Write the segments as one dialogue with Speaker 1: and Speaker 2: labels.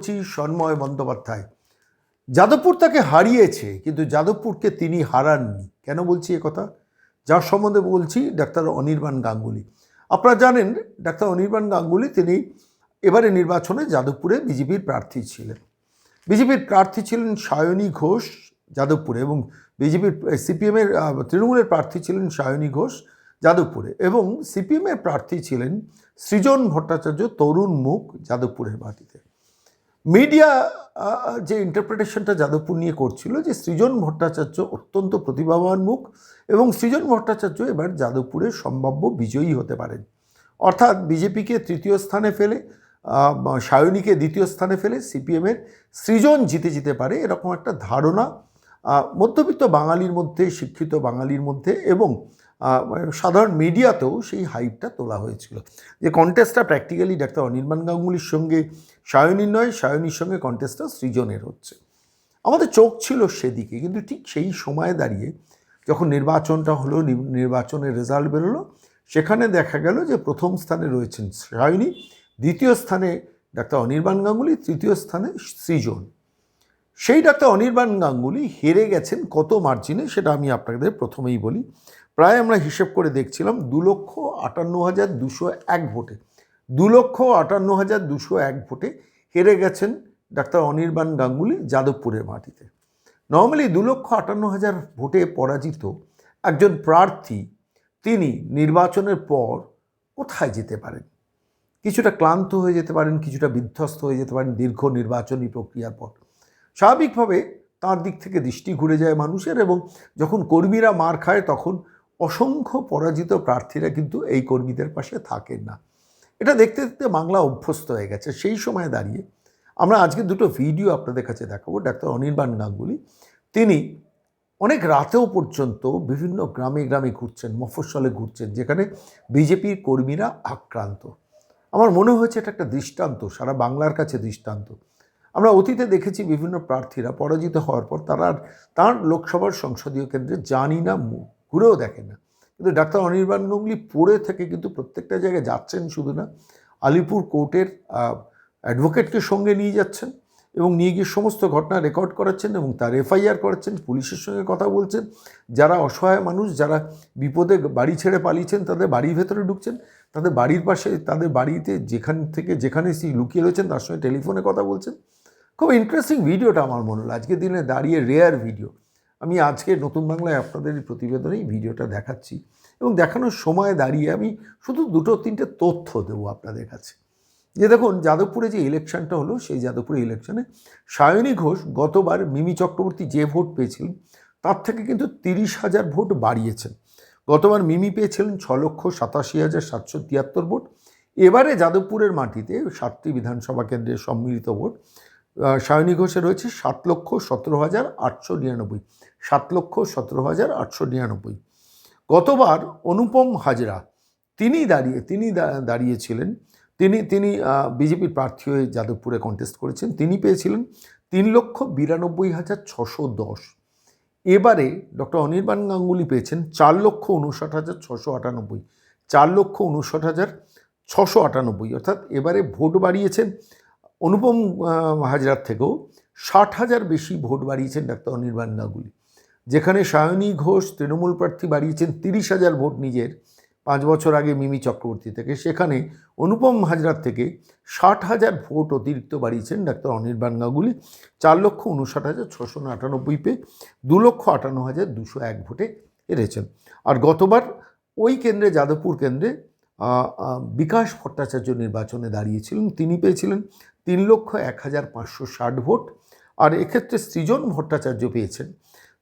Speaker 1: বলছি সন্ময় বন্দ্যোপাধ্যায়। যাদবপুর তাকে হারিয়েছে, কিন্তু যাদবপুরকে তিনি হারাননি। কেন বলছি কথা? যার সম্বন্ধে বলছি ডাক্তার অনির্বাণ গাঙ্গুলি। আপনারা জানেন, ডাক্তার অনির্বাণ গাঙ্গুলি তিনি এবারে নির্বাচনে যাদবপুরে বিজেপির প্রার্থী ছিলেন। বিজেপির প্রার্থী ছিলেন সায়নী ঘোষ যাদবপুরে এবং বিজেপির সিপিএমের তৃণমূলের প্রার্থী ছিলেন সায়নী ঘোষ যাদবপুরে এবং সিপিএমের প্রার্থী ছিলেন সৃজন ভট্টাচার্য তরুণ মুখ যাদবপুরের মাটিতে। মিডিয়া যে ইন্টারপ্রিটেশনটা যাদবপুর নিয়ে করছিল যে সৃজন ভট্টাচার্য অত্যন্ত প্রতিভাবান মুখ এবং সৃজন ভট্টাচার্য এবার যাদবপুরে সম্ভাব্য বিজয়ী হতে পারেন। অর্থাৎ বিজেপিকে তৃতীয় স্থানে ফেলে সায়নীকে দ্বিতীয় স্থানে ফেলে সিপিএমের সৃজন জিতে যেতে পারে এরকম একটা ধারণা মধ্যবিত্ত বাঙালির মধ্যে, শিক্ষিত বাঙালির মধ্যে এবং সাধারণ মিডিয়াতেও সেই হাইপটা তোলা হয়েছিল। যে কন্টেস্টটা প্র্যাকটিক্যালি ডাক্তার অনির্বাণ গাঙ্গুলির সঙ্গে সায়নীর নয়, সায়নীর সঙ্গে কন্টেস্টটা সৃজনের হচ্ছে। আমাদের চোখ ছিল সেদিকে, কিন্তু ঠিক সেই সময়ে দাঁড়িয়ে যখন নির্বাচনটা হলো নির্বাচনের রেজাল্ট বেরোলো, সেখানে দেখা গেল যে প্রথম স্থানে রয়েছেন সায়নী, দ্বিতীয় স্থানে ডাক্তার অনির্বাণ গাঙ্গুলি, তৃতীয় স্থানে সৃজন। সেই ডাক্তার অনির্বাণ গাঙ্গুলি হেরে গেছেন কত মার্জিনে সেটা আমি আপনাদের প্রথমেই বলি। প্রায় আমরা হিসেব করে দেখছিলাম দু লক্ষ আটান্ন হাজার দুশো এক ভোটে। দু লক্ষ আটান্ন হাজার দুশো এক ভোটে হেরে গেছেন ডাক্তার অনির্বাণ গাঙ্গুলি যাদবপুরের মাটিতে। নর্মালি দু লক্ষ আটান্ন হাজার ভোটে পরাজিত একজন প্রার্থী, তিনি নির্বাচনের পর কোথায় যেতে পারেন? কিছুটা ক্লান্ত হয়ে যেতে পারেন, কিছুটা বিধ্বস্ত হয়ে যেতে পারেন দীর্ঘ নির্বাচনী প্রক্রিয়ার পর। স্বাভাবিকভাবে তার দিক থেকে দৃষ্টি ঘুরে যায় মানুষের এবং যখন কর্মীরা মার খায় তখন অসংখ্য পরাজিত প্রার্থীরা কিন্তু এই কর্মীদের পাশে থাকেন না। এটা দেখতে দেখতে বাংলা অভ্যস্ত হয়ে গেছে। সেই সময় দাঁড়িয়ে আমরা আজকে দুটো ভিডিও আপনাদের কাছে দেখাবো। ডাক্তার অনির্বাণ গাঙ্গুলি। তিনি অনেক রাতেও পর্যন্ত বিভিন্ন গ্রামে গ্রামে ঘুরছেন, মফস্বলে ঘুরছেন, যেখানে বিজেপির কর্মীরা আক্রান্ত। আমার মনে হয়েছে এটা একটা দৃষ্টান্ত, সারা বাংলার কাছে দৃষ্টান্ত। আমরা অতীতে দেখেছি বিভিন্ন প্রার্থীরা পরাজিত হওয়ার পর তারা তার লোকসভার সংসদীয় কেন্দ্রে জানি না মুখ ঘুরেও দেখেন না। কিন্তু ডাক্তার অনির্বাণ গাঙ্গুলি পড়ে থেকে কিন্তু প্রত্যেকটা জায়গায় যাচ্ছেন শুধু না, আলিপুর কোর্টের অ্যাডভোকেটকে সঙ্গে নিয়ে যাচ্ছেন এবং নিয়ে গিয়ে সমস্ত ঘটনা রেকর্ড করাচ্ছেন এবং তার এফআইআর করাচ্ছেন, পুলিশের সঙ্গে কথা বলছেন। যারা অসহায় মানুষ, যারা বিপদে বাড়ি ছেড়ে পালিয়েছেন, তাদের বাড়ির ভেতরে ঢুকছেন, তাদের বাড়ির পাশে, তাদের বাড়িতে যেখান থেকে যেখানে সেই লুকিয়ে রয়েছেন, তার সঙ্গে টেলিফোনে কথা বলছেন। খুব ইন্টারেস্টিং ভিডিওটা আমার মনে হলো। আজকের দিনে দাঁড়িয়ে রেয়ার ভিডিও আমি আজকে নতুন বাংলায় আপনাদের প্রতিবেদনে এই ভিডিওটা দেখাচ্ছি এবং দেখানোর সময় দাঁড়িয়ে আমি শুধু দুটো তিনটে তথ্য দেবো আপনাদের কাছে। যে দেখুন, যাদবপুরে যে ইলেকশনটা হলো, সেই যাদবপুরে ইলেকশনে সায়নী ঘোষ গতবার মিমি চক্রবর্তী যে ভোট পেয়েছিলেন, তার থেকে কিন্তু তিরিশ হাজার ভোট বাড়িয়েছেন। গতবার মিমি পেয়েছিলেন ছ লক্ষ সাতাশি হাজার সাতশো তিয়াত্তর ভোট। এবারে যাদবপুরের মাটিতে সাতটি বিধানসভা কেন্দ্রের সম্মিলিত ভোট। সায়নী ঘোষে রয়েছে সাত লক্ষ সতেরো হাজার আটশো নিরানব্বই। সাত লক্ষ সতেরো হাজার আটশো নিরানব্বই। গতবার অনুপম হাজরা, তিনি দাঁড়িয়ে, তিনি দাঁড়িয়েছিলেন। তিনি তিনি বিজেপির প্রার্থী হয়ে যাদবপুরে কন্টেস্ট করেছেন। তিনি পেয়েছিলেন তিন লক্ষ বিরানব্বই হাজার ছশো দশ। এবারে ডক্টর অনির্বাণ গাঙ্গুলি পেয়েছেন চার লক্ষ উনষাট হাজার ছশো আটানব্বই। চার লক্ষ উনষাট হাজার ছশো আটানব্বই। অর্থাৎ এবারে ভোট বাড়িয়েছেন অনুপম হাজরার থেকেও ষাট হাজার বেশি ভোট বাড়িয়েছেন ডাক্তার অনির্বাণ গাঙ্গুলি যেখানে সায়নী ঘোষ, তৃণমূল প্রার্থী বাড়িয়েছেন তিরিশ হাজার ভোট নিজের পাঁচ বছর আগে মিমি চক্রবর্তী থেকে। সেখানে অনুপম হাজরার থেকে ষাট হাজার ভোট অতিরিক্ত বাড়িয়েছেন ডাক্তার অনির্বাণ গাঙ্গুলি চার লক্ষ উনষাট হাজার ছশো আটানব্বই পে দু লক্ষ আটান্ন হাজার দুশো এক ভোটে হেরেছেন। আর গতবার ওই কেন্দ্রে, যাদবপুর কেন্দ্রে বিকাশ ভট্টাচার্য নির্বাচনে দাঁড়িয়েছিলেন। তিনি পেয়েছিলেন তিন লক্ষ এক হাজার পাঁচশো ষাট ভোট। আর এক্ষেত্রে সৃজন ভট্টাচার্য পেয়েছেন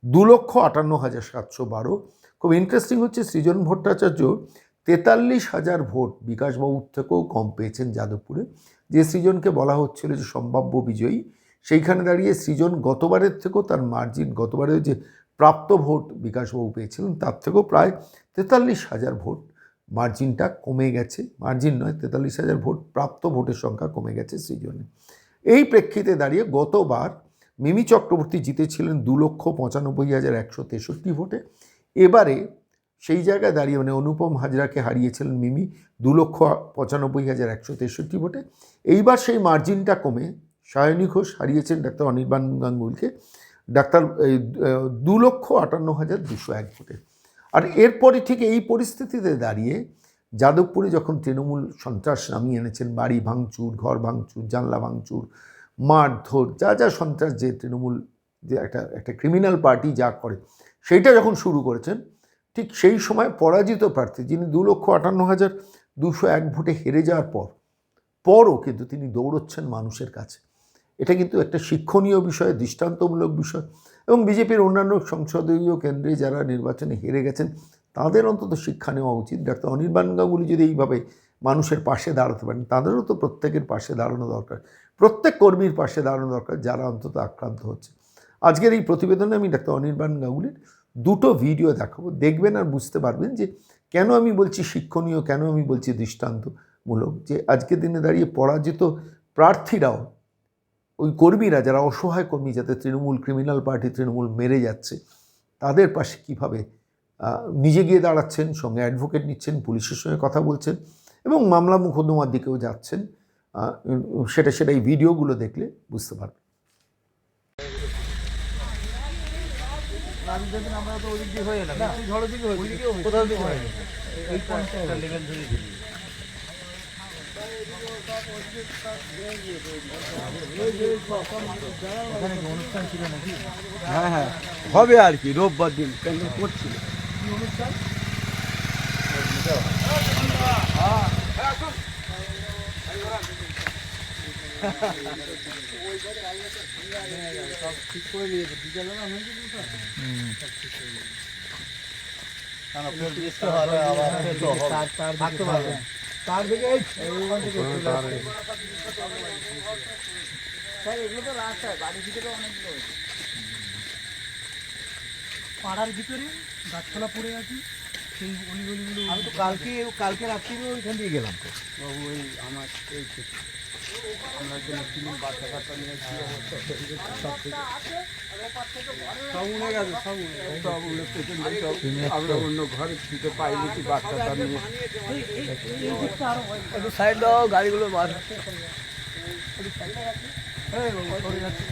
Speaker 1: দু লক্ষ আটান্ন হাজার সাতশো বারো। খুব ইন্টারেস্টিং হচ্ছে সৃজন ভট্টাচার্য তেতাল্লিশ হাজার ভোট বিকাশবাবুর থেকেও কম পেয়েছেন যাদবপুরে। যে সৃজনকে বলা হচ্ছিল যে সম্ভাব্য বিজয়ী, সেইখানে দাঁড়িয়ে সৃজন গতবারের থেকেও তার মার্জিন গতবারের যে প্রাপ্ত ভোট বিকাশবাবু পেয়েছিলেন, তার থেকেও প্রায় তেতাল্লিশ হাজার ভোট। মার্জিনটা কমে গেছে। মার্জিন নয়, তেতাল্লিশ হাজার ভোট, প্রাপ্ত ভোটের সংখ্যা কমে গেছে সেই সৃজনে এই প্রেক্ষিতে দাঁড়িয়ে গতবার মিমি চক্রবর্তী জিতেছিলেন দু লক্ষ পঁচানব্বই হাজার একশো তেষট্টি ভোটে। এবারে সেই জায়গায় দাঁড়িয়ে মানে অনুপম হাজরাকে হারিয়েছিলেন মিমি দু লক্ষ পঁচানব্বই হাজার একশো তেষট্টি ভোটে। এইবার সেই মার্জিনটা কমে সায়নী ঘোষ হারিয়েছেন ডাক্তার অনির্বাণ গাঙ্গুলকে। ডাক্তার দু লক্ষ আটান্ন হাজার দুশো এক ভোটে। আর এরপরে ঠিক এই পরিস্থিতিতে দাঁড়িয়ে যাদবপুরে যখন তৃণমূল সন্ত্রাস নামিয়ে এনেছেন, বাড়ি ভাঙচুর, ঘর ভাঙচুর, জানলা ভাঙচুর, মারধর, যা যা সন্ত্রাস যে তৃণমূল যে একটা একটা ক্রিমিনাল পার্টি যা করে, সেইটা যখন শুরু করেছেন, ঠিক সেই সময় পরাজিত প্রার্থী যিনি দু লক্ষ আটান্ন হাজার দুশো এক ভোটে হেরে যাওয়ার পর, পরও কিন্তু তিনি দৌড়চ্ছেন মানুষের কাছে। এটা কিন্তু একটা শিক্ষণীয় বিষয়, দৃষ্টান্তমূলক বিষয়। এবং বিজেপির অন্যান্য সংসদীয় কেন্দ্রে যারা নির্বাচনে হেরে গেছেন, তাদের অন্তত শিক্ষা নেওয়া উচিত। ডাক্তার অনির্বাণ গাঙ্গুলি যদি এইভাবে মানুষের পাশে দাঁড়াতে পারেন, তাদেরও তো প্রত্যেকের পাশে দাঁড়ানো দরকার। প্রত্যেক কর্মীর পাশে দাঁড়ানো দরকার যারা অন্তত আক্রান্ত হচ্ছে। আজকের এই প্রতিবেদনে আমি ডাক্তার অনির্বাণ গাঙ্গুলির দুটো ভিডিও দেখাবো। দেখবেন আর বুঝতে পারবেন যে কেন আমি বলছি শিক্ষণীয়, কেন আমি বলছি দৃষ্টান্তমূলক, যে আজকের দিনে দাঁড়িয়ে পরাজিত প্রার্থীরাও ওই কর্মীরা যারা অসহায় কর্মী যাতে তৃণমূল ক্রিমিনাল পার্টি তৃণমূল মেরে যাচ্ছে তাদের পাশে কীভাবে নিজে গিয়ে দাঁড়াচ্ছেন সঙ্গে অ্যাডভোকেট নিচ্ছেন পুলিশের সঙ্গে কথা বলছেন এবং মামলা মোকদ্দমার দিকেও যাচ্ছেন সেটা সেটা এই ভিডিওগুলো দেখলে বুঝতে পারবেন।
Speaker 2: আমরা তো ওদিক দিয়ে হয়ে এলাম। না ঝড় দিকে হয়েছে। কোথাও দিকে হয়নি। এই পয়েন্টটা লেভেল ধরে দিবি ওখানে কি অনুষ্ঠান ছিল নাকি
Speaker 3: হ্যাঁ হ্যাঁ। হবে আর কি রোববার দিন প্যান্ডেল করছিল?
Speaker 2: তার তার থাকতে পারবে। তার দিকে এই ওখান থেকে চলে আসছে।
Speaker 4: পাড়ার ভিতরে গাছপালা পড়ে আছে সেই অলিগুলিগুলো
Speaker 2: আমি তো কালকে কালকে রাত্রি ওইখান দিয়ে গেলাম তো।
Speaker 3: বাবু ওই আমার এই ক্ষেত্রে। আমরা তো মুসলিম বাচ্চা কাচ্চা নিয়ে কি অবস্থা সব থেকে সব উড়ে গেছে সব উড়ে সব উড়ে পেছন সব আমরা অন্য ঘরে দিতে পাইনি কি বাচ্চাটা নিয়ে একটু সাইড দাও গাড়িগুলো সরে যাচ্ছে।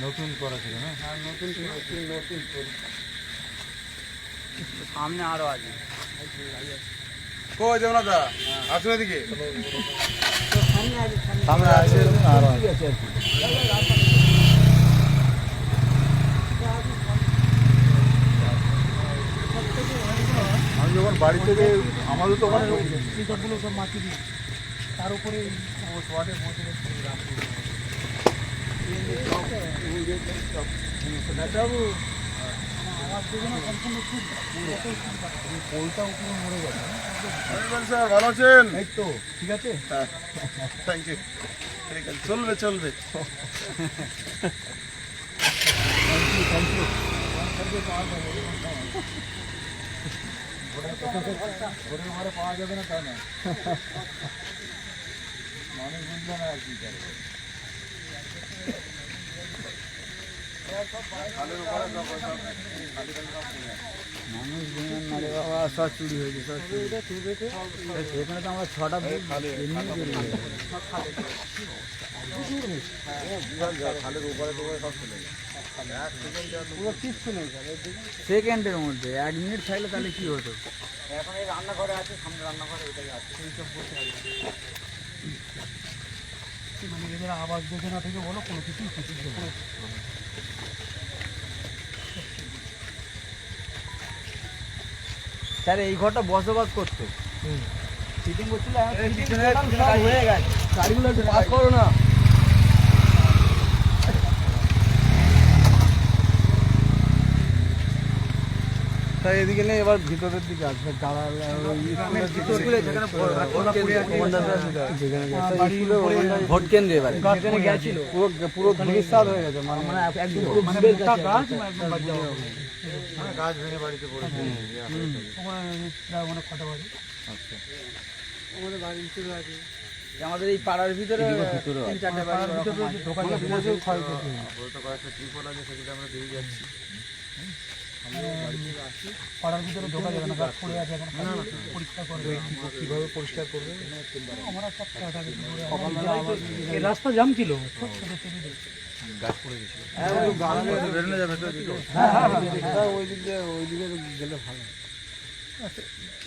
Speaker 2: নতুন করা ছিল না
Speaker 3: হ্যাঁ, নতুন নতুন নতুন করে।
Speaker 2: সামনে আরও আছে।
Speaker 5: কই দেবনাথা আসুন এদিকে।
Speaker 2: সামনে আছে আরও আছে। আর
Speaker 5: আমি যখন বাড়ি থেকে আমাদের তো ওখানে
Speaker 4: সবগুলো সব মাটি তার উপরে ওয়ার্ডের মধ্যে
Speaker 5: স্যার ভালো আছেন
Speaker 2: এই তো ঠিক আছে
Speaker 5: থ্যাংক ইউ ঠিক আছে চলবে চলবে
Speaker 2: ঘরে ঘরে পাওয়া যাবে না তা না মানুষ বুঝবে না আর কি
Speaker 3: মানুষ না রে বাবা সব চুরি হয়েছে সব চুরি। এখানে তো আমরা ছটা এমনি চুরি হয়ে গেছে। সেকেন্ডের মধ্যে এক মিনিট থাকলে তাহলে কি হতো?
Speaker 2: এখন এই রান্নাঘরে আছে সামনে রান্নাঘরে ওইটাই আছে। সেই সব বসে আছে।
Speaker 4: মানে এদের আবাস যোজনা থেকে বলো কোনো কিছুই কিছু
Speaker 3: স্যার এই ঘরটা বসবাস করতো।
Speaker 2: ফিটিং করছিল
Speaker 3: হয়ে গেছে। গাড়িগুলো পাস করো না। তাই এদিকে নেই এবার ভিতরের দিকে আসবে ভোট কেন্দ্রে এবারে। পুরো পুরো হয়ে গেছে মানে কাছে
Speaker 4: গাছ
Speaker 5: ভেঙে বাড়িতে পড়েছে
Speaker 4: ওখানে অনেক ফাটা বাড়ি?
Speaker 3: আমাদের এই পাড়ার ভিতরে তিন চারটে বাড়ি
Speaker 4: পাড়ার ভিতরে ঢোকা যাবে না,
Speaker 5: কয়েকটা ত্রিপল আছে সেগুলো আমরা দিয়ে যাচ্ছি।
Speaker 4: পাড়ার ভিতরে ঢোকা যাবে না গাছ পড়ে আছে এখন। পরিষ্কার করে
Speaker 2: কীভাবে পরিষ্কার করবে?
Speaker 4: আমরা সব এই রাস্তা জাম ছিল। ছোট।
Speaker 2: গাছ পড়ে গেছিল।
Speaker 3: বেরোনো যাবে ওই দিক দিয়ে ওই দিকে গেলে ভালো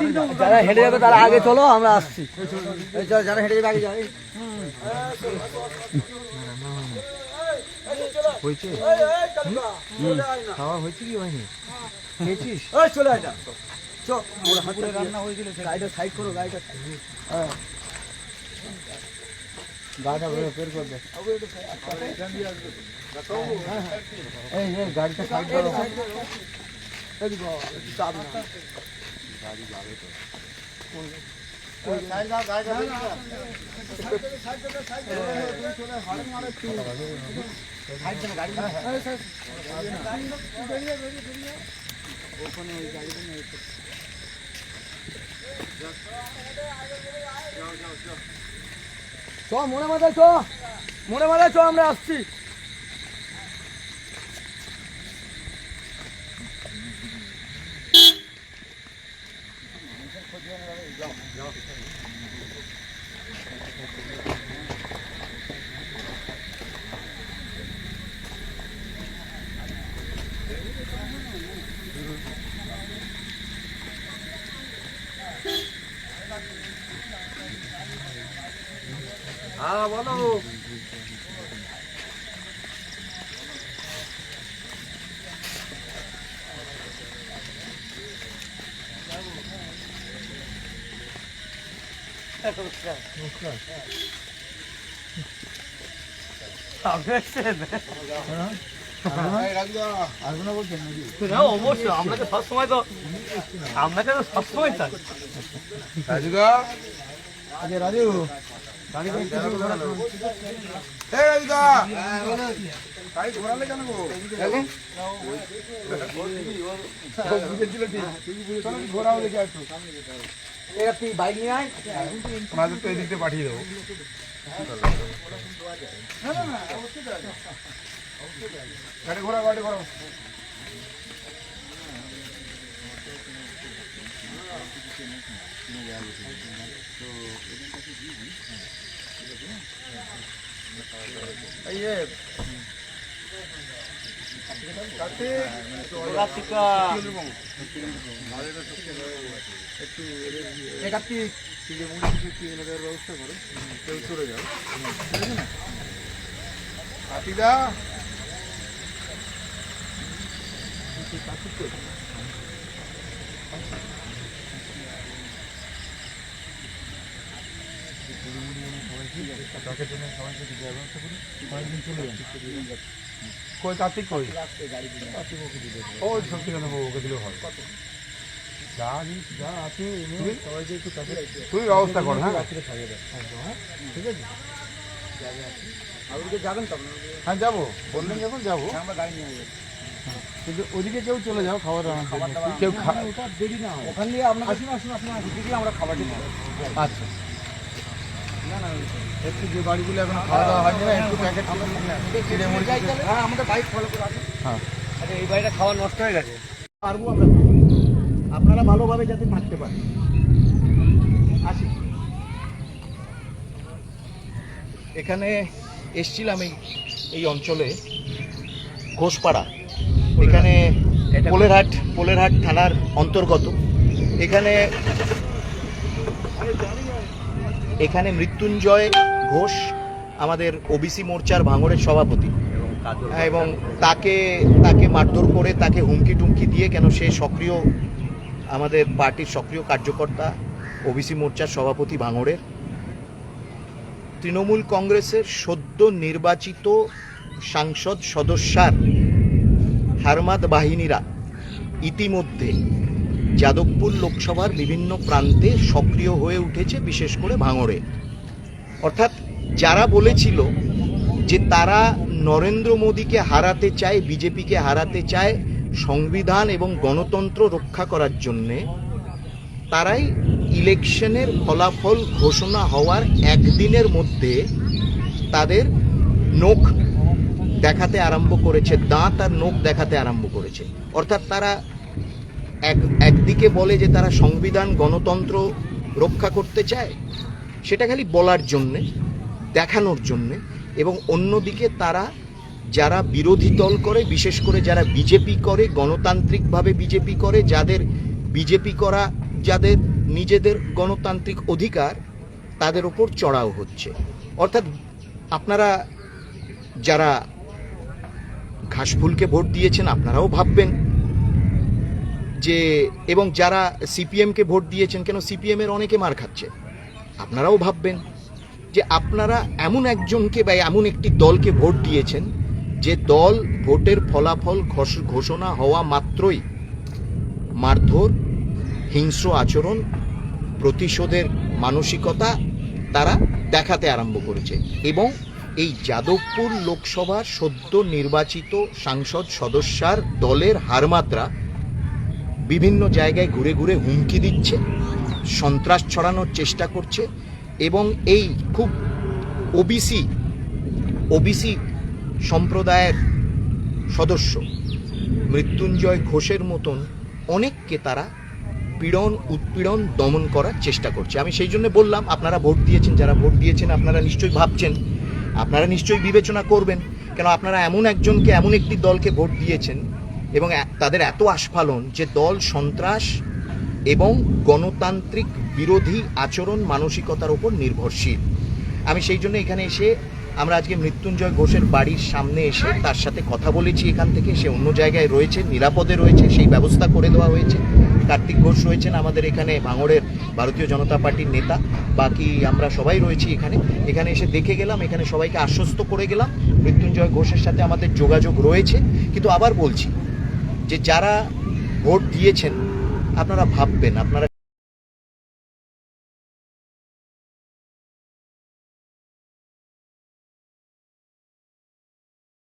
Speaker 4: দিকটা
Speaker 2: যারা হেঁটে যাবে তারা আগে চলো আমরা আসছি। যারা হেঁটে
Speaker 3: যাবে আগে যাবে।
Speaker 2: হয়েছে? খাওয়া হয়েছে কি হয়নি? খেয়েছিস? চলে আয় না। রান্না হয়েছিল গাড়িটা সাইড
Speaker 4: করো গাড়িটা
Speaker 2: হ্যাঁ। गाड़ा बड़ा फिर कर दे। ए ये गाड़ी का साइड करो। गाड़ी गाड़ी तो साइड का गाड़ी का साइड का
Speaker 3: साइड का थोड़ा हाथ
Speaker 2: मारे तू साइड का गाड़ी का ए सर बढ़िया बढ़िया ओपन हो गाड़ी में जाओ जाओ जाओ চ মনে মাথায় চ মনে মাথায় চ আমরা আসছি
Speaker 3: হ্যাঁ বলো
Speaker 2: অবশ্যই আপনাকে সবসময় তো আপনাকে তো সবসময় চাই
Speaker 3: রাজুদা
Speaker 4: আচ্ছা রাজু
Speaker 3: এ রাজুদা গাড়ি ঘোরালে কেন গো বুঝেছিল ঠিক চলো কি ঘোরাও দেখে একটু
Speaker 2: তুই বাইক নিয়ে আয়
Speaker 3: আমাদের তো এদিক দিয়ে পাঠিয়ে দেবো কই কার্তিক কই? ও সত্যি কেন ওকে দিলে হয়। যা যা আছে তুই ব্যবস্থা কর হ্যাঁ। ঠিক আছে। হ্যাঁ যাব। বললেন যখন যাব। কিন্তু ওদিকে কেউ চলে যাও খাবার কেউ খা-
Speaker 2: ওখান দিয়ে আপনাকে আসুন আসুন আসুন দিকে আমরা খাবার
Speaker 3: আচ্ছা। একটু যে বাড়িগুলো এখন খাওয়া দাওয়া হয়নি না একটু প্যাকেট
Speaker 2: হ্যাঁ আমাদের বাইক ফলো করে আসুন।
Speaker 3: হ্যাঁ।
Speaker 2: আচ্ছা এই বাড়িটা খাওয়া নষ্ট হয়ে গেছে।
Speaker 4: পারব আমরা আপনারা ভালোভাবে যাতে থাকতে পারেন। আসি।
Speaker 6: এখানে এসছিলাম এই এই অঞ্চলে ঘোষপাড়া। এখানে পোলেরহাট পোলেরহাট থানার অন্তর্গত। এখানে এখানে মৃত্যুঞ্জয় ঘোষ আমাদের ওবিসি মোর্চার ভাঙড়ের সভাপতি। এবং তাকে তাকে মারধর করে, তাকে হুমকি টুমকি দিয়ে কেন সে সক্রিয়, আমাদের পার্টির সক্রিয় কার্যকর্তা, ওবিসি মোর্চার সভাপতি ভাঙড়ের। তৃণমূল কংগ্রেসের সদ্য নির্বাচিত সাংসদ সদস্যার হারমাদ বাহিনীরা ইতিমধ্যে যাদবপুর লোকসভার বিভিন্ন প্রান্তে সক্রিয় হয়ে উঠেছে বিশেষ করে ভাঙড়ে। অর্থাৎ যারা বলেছিল যে তারা নরেন্দ্র মোদীকে হারাতে চায়, বিজেপিকে হারাতে চায় সংবিধান এবং গণতন্ত্র রক্ষা করার জন্যে, তারাই ইলেকশনের ফলাফল ঘোষণা হওয়ার একদিনের মধ্যে তাদের নখ দেখাতে আরম্ভ করেছে, দাঁত আর নখ দেখাতে আরম্ভ করেছে। অর্থাৎ তারা এক, একদিকে বলে যে তারা সংবিধান, গণতন্ত্র রক্ষা করতে চায়, সেটা খালি বলার জন্যে, দেখানোর জন্যে, এবং অন্যদিকে তারা যারা বিরোধী দল করে, বিশেষ করে যারা বিজেপি করে, গণতান্ত্রিকভাবে বিজেপি করে, যাদের বিজেপি করা, যাদের নিজেদের গণতান্ত্রিক অধিকার, তাদের ওপর চড়াও হচ্ছে। অর্থাৎ আপনারা যারা ঘাসফুলকে ভোট দিয়েছেন, আপনারাও ভাববেন যে, এবং যারা সিপিএমকে ভোট দিয়েছেন, কেন সিপিএমের অনেকে মার খাচ্ছে? আপনারাও ভাববেন যে আপনারা এমন একজনকে বা এমন একটি দলকে ভোট দিয়েছেন, যে দল ভোটের ফলাফল ঘোষ- ঘোষণা হওয়া মাত্রই মারধর, হিংস্র আচরণ, প্রতিশোধের মানসিকতা তারা দেখাতে আরম্ভ করেছে। এবং এই যাদবপুর লোকসভার সদ্য নির্বাচিত সাংসদ সদস্যার দলের হারমাত্রা বিভিন্ন জায়গায় ঘুরে ঘুরে হুমকি দিচ্ছে, সন্ত্রাস ছড়ানোর চেষ্টা করছে এবং এই খুব ওবিসি ওবিসি সম্প্রদায়ের সদস্য মৃত্যুঞ্জয় ঘোষের মতন অনেককে তারা পীড়ন, উৎপীড়ন দমন করার চেষ্টা করছে। আমি সেই জন্য বললাম, আপনারা ভোট দিয়েছেন, যারা ভোট দিয়েছেন, আপনারা নিশ্চয়ই ভাবছেন, আপনারা নিশ্চয়ই বিবেচনা করবেন। কেন, আপনারা এমন একজনকে, এমন একটি দলকে ভোট দিয়েছেন এবং তাদের এত আস্ফালন যে দল সন্ত্রাস এবং গণতান্ত্রিক বিরোধী আচরণ মানসিকতার উপর নির্ভরশীল। আমি সেই জন্য এখানে এসে আমরা আজকে মৃত্যুঞ্জয় ঘোষের বাড়ির সামনে এসে তার সাথে কথা বলেছি এখান থেকে। সে অন্য জায়গায় রয়েছে, নিরাপদে রয়েছে, সেই ব্যবস্থা করে দেওয়া হয়েছে। কার্তিক ঘোষ রয়েছেন আমাদের এখানে ভাঙড়ের ভারতীয় জনতা পার্টির নেতা। বাকি আমরা সবাই রয়েছি এখানে। এখানে এসে দেখে গেলাম, এখানে সবাইকে আশ্বস্ত করে গেলাম। মৃত্যুঞ্জয় ঘোষের সাথে আমাদের যোগাযোগ রয়েছে। কিন্তু আবার বলছি যে যারা ভোট দিয়েছেন আপনারা ভাববেন আপনারা